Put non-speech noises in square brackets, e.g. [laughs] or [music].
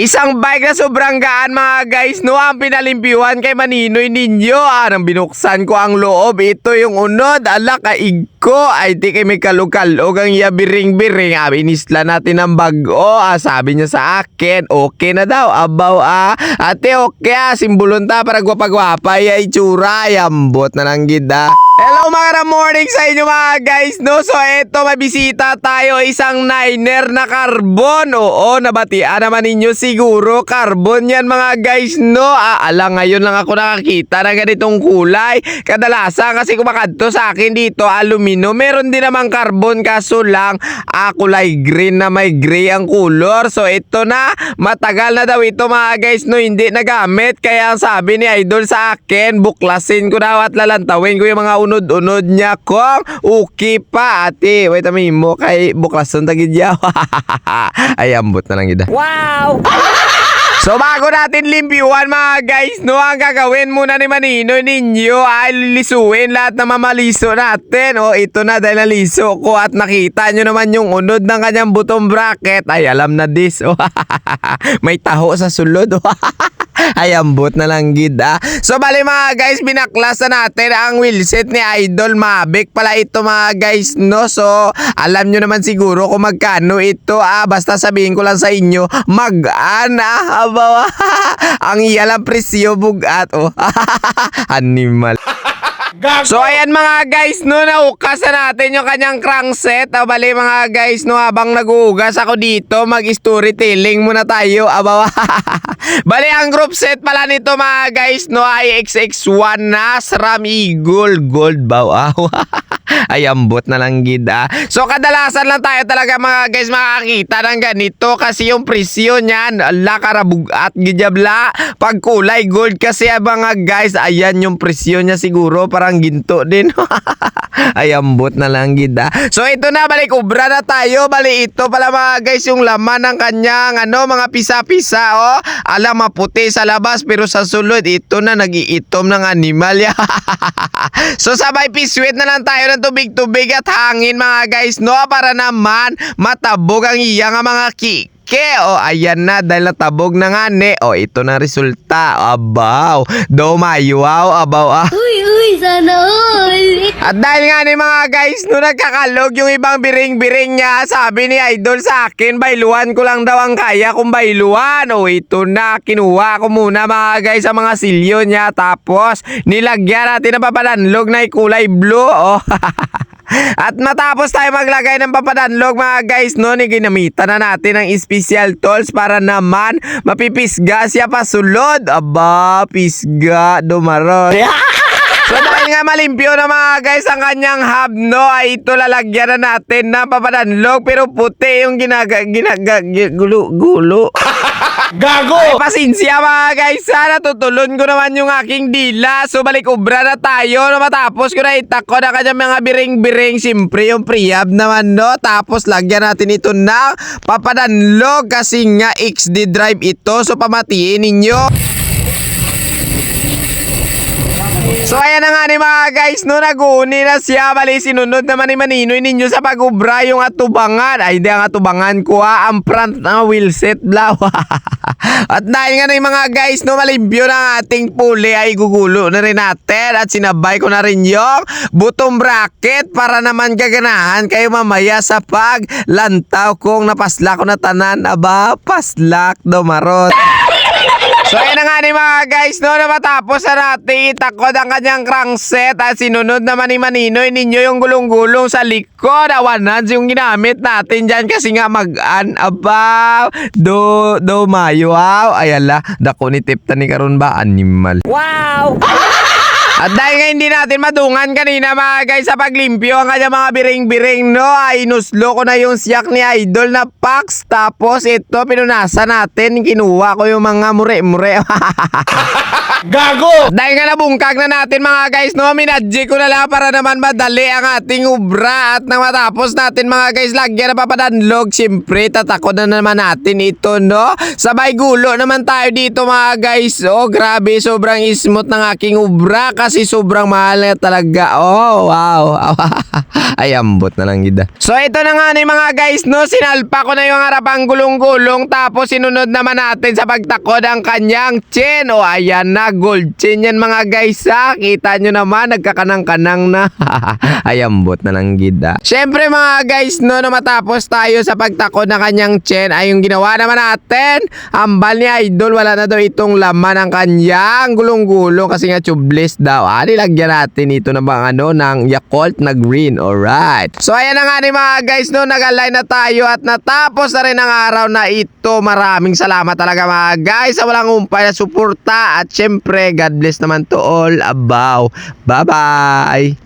Isang bike na sobrang gaan mga guys no ang pinalimpiwan kay Maninoy ninyo. Ah, nang binuksan ko ang loob, ito yung unod. Ala kaig ko. Ay di kay may kalukalog ang iya biring-biring. Ah, inisla natin ang bago. Ah, sabi niya sa akin, okay na daw. Abaw ah. Ate okay ah. Simbolon ta para gwapa-gwapa. Ay itsura. Ay ambot na lang gida. Hello mga morning sa inyo mga guys no So eto may bisita tayo isang niner na carbon Oo nabatian naman ninyo siguro carbon yan mga guys no ah, Ala ngayon lang ako nakakita ng ganitong kulay Kadalasan kasi kumakadto sa akin dito aluminum Meron din naman carbon kaso lang ah, kulay green na may gray ang color. So ito na matagal na daw ito mga guys no hindi nagamit. Kaya ang sabi ni Idol sa akin buklasin ko daw at lalantawin ko yung mga unod-unod niya kung okay pa ate. Wait a minute mo kay buklason tagid yaw [laughs] ay ambot na lang gida Wow! [laughs] So bago natin limpiwan mga guys, no, ang gagawin muna ni Manino ninyo ay lilisuin lahat na mamaliso natin. O ito na dahil naliso ko at nakita nyo naman yung unod ng kanyang butong bracket. Ay alam na this. [laughs] O, [laughs] may taho sa sulod. [laughs] [laughs] ay ambot na lang gid ah. So bali mga guys, binaklas na natin ang wheelset ni Idol Mavic pala ito mga guys no. So alam nyo naman siguro kung magkano ito ah. Basta sabihin ko lang sa inyo, mag-an ah. Abaw [laughs] ang iyalang presyo bugat oh. [laughs] Animal. So ayan mga guys, no, naukas na natin yung kanyang crankset. Ah, bali mga guys, no, habang naguugas ako dito, mag-storytelling muna tayo. Abawa. [laughs] bali ang group set pala nito mga guys, no, ay XX1 na SRAM Eagle Gold Baw. [laughs] ay ambot na lang gid ah. So kadalasan lang tayo talaga mga guys makakita ng ganito kasi yung presyo niyan, ala karabugat gidjabla. Pag kulay gold kasi ah, mga guys, ayan yung presyo niya siguro parang ginto din. [laughs] ay ambot na lang gid ah. So ito na balik ubra na tayo. Bali ito pala mga guys yung laman ng kanyang ano mga pisa-pisa oh. Ala maputi sa labas pero sa sulod ito na nagiitom ng animal [laughs] so sabay piswit na lang tayo ng tubig-tubig at hangin mga guys no para naman matabog ang iya nga mga kike. O ayan na dahil natabog na nga ne. O ito na resulta. Abaw. Do mayuaw. Abaw ah. Uy, uy, sana all! At dahil nga ni mga guys, no nagkakalog yung ibang biring-biring niya, sabi ni Idol sa akin, bailuan ko lang daw ang kaya kung bailuan. O ito na, kinuha ko muna mga guys ang mga silyo niya. Tapos, nilagyan natin ng papadanlog na kulay blue. O, [laughs] At matapos tayo maglagay ng papadanlog mga guys, no, ni ginamitan na natin ang special tools para naman mapipisga siya pasulod. Aba, pisga, dumaron. [laughs] So dahil nga malimpyo na mga guys ang kanyang hub no ay ito lalagyan na natin ng papadanlog pero puti yung ginaga ginaga gi- gulo gulo. [laughs] Gago! Ay, pasensya mga guys sana tutulon ko naman yung aking dila so balik ubra na tayo no matapos ko na itako na kanyang mga biring-biring siyempre yung prehab naman no tapos lagyan natin ito ng papadanlog kasi nga XD drive ito so pamatiin ninyo. So ayan na nga ni mga guys, no nag-uuni na siya, bali sinunod naman ni Maninoy ninyo sa pag-ubra yung atubangan. Ay hindi ang atubangan ko ha, ang front na wheelset blaw. [laughs] at dahil nga na mga guys, no malimpyo na ating puli ay gugulo na rin natin at sinabay ko na rin yung butong bracket para naman gaganahan kayo mamaya sa paglantaw kung napasla ko na tanan. Aba, paslak do marot. So ayun na nga ni mga guys, no, na matapos na natin itakod ang kanyang crankset at sinunod naman ni Maninoy ninyo yung gulong-gulong sa likod. Awanan yung ginamit natin dyan kasi nga mag-an about do, do mayo. Wow, ayala, dako ni tipta ni karon ba? Animal. Wow! [laughs] At dahil nga hindi natin madungan kanina mga guys sa paglimpyo ang kanya mga biring-biring no? Ay inuslo ko na yung siyak ni Idol na Pax. Tapos ito pinunasan natin. Kinuha ko yung mga mure-mure. [laughs] Gago! dahil nga nabungkag na natin mga guys no? Minadji ko na lang para naman madali ang ating ubra. At nang matapos natin mga guys lagyan na papadanlog siyempre tatakot na naman natin ito no? Sabay gulo naman tayo dito mga guys. Oh grabe sobrang smooth ng aking ubra. Kasi kasi sobrang mahal na talaga. Oh, wow. [laughs] Ay, ambot na lang gida. So, ito na nga ni mga guys, no? Sinalpa ko na yung harapang gulong-gulong. Tapos, sinunod naman natin sa pagtakod ang kanyang chin. O, ayan na. Gold chin yan mga guys, ha? Kita nyo naman, nagkakanang-kanang na. [laughs] Ay, ambot na lang gida. Siyempre mga guys, no? Na matapos tayo sa pagtakod ng kanyang chin, ay yung ginawa naman natin. Ambal ni Idol, wala na daw itong laman ng kanyang gulong-gulong kasi nga tubeless daw. Ah, nilagyan natin ito na bang ano, ng Yakult na green. Alright. So, ayan na nga ni mga guys, no, nag-align na tayo at natapos na rin ang araw na ito. Maraming salamat talaga mga guys sa walang umpay na suporta at syempre, God bless naman to all above. Bye-bye!